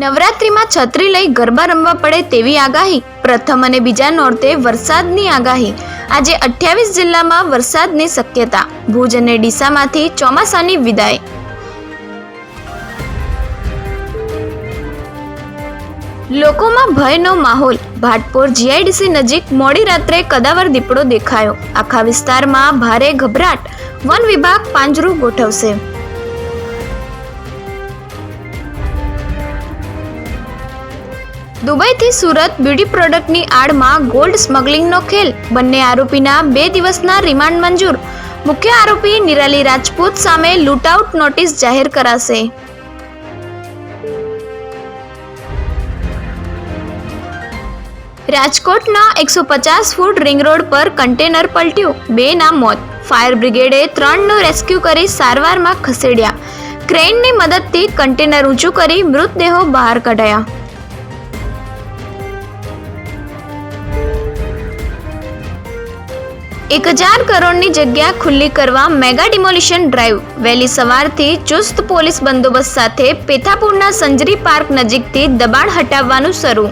નવરાત્રિમાં છત્રી લઈ ગરબા રમવા પડે તેવી આગાહી. પ્રથમ અને બીજા નોરતે વરસાદની આગાહી. આજે અઠ્યાવીસ જિલ્લામાં વરસાદની શક્યતા. ભુજ અને ડીસામાંથી ચોમાસાની વિદાય. લોકોમાં ભયનો માહોલ. ભાટપોર જીઆઈડીસી નજીક મોડી રાત્રે કદાવર દીપડો દેખાયો. આખા વિસ્તારમાં ભારે ગભરાટ. વન વિભાગ પાંજરું ગોઠવશે. દુબઈથી સુરત બ્યુટી પ્રોડક્ટની આડમાં ગોલ્ડ સ્મગલિંગનો ખેલ. બંને આરોપીના બે દિવસના રિમાન્ડ મંજૂર. મુખ્ય આરોપી નિરાલી રાજપૂત સામે લૂંટઆઉટ નોટિસ જાહેર કરાશે. રાજકોટના એકસો પચાસ ફૂટ રિંગ રોડ પર કન્ટેનર પલટ્યું. બેના મોત. ફાયર બ્રિગેડે ત્રણનું રેસ્ક્યુ કરી સારવારમાં ખસેડ્યા. ક્રેનની મદદથી કન્ટેનર ઊંચું કરી મૃતદેહો બહાર કઢાયા. એક હજાર કરોડની જગ્યા ખુલ્લી કરવા મેગા ડિમોલિશન ડ્રાઈવ. વહેલી સવારથી ચુસ્ત પોલીસ બંદોબસ્ત સાથે પેથાપુરના સંજરી પાર્ક નજીકથી દબાણ હટાવવાનું શરૂ.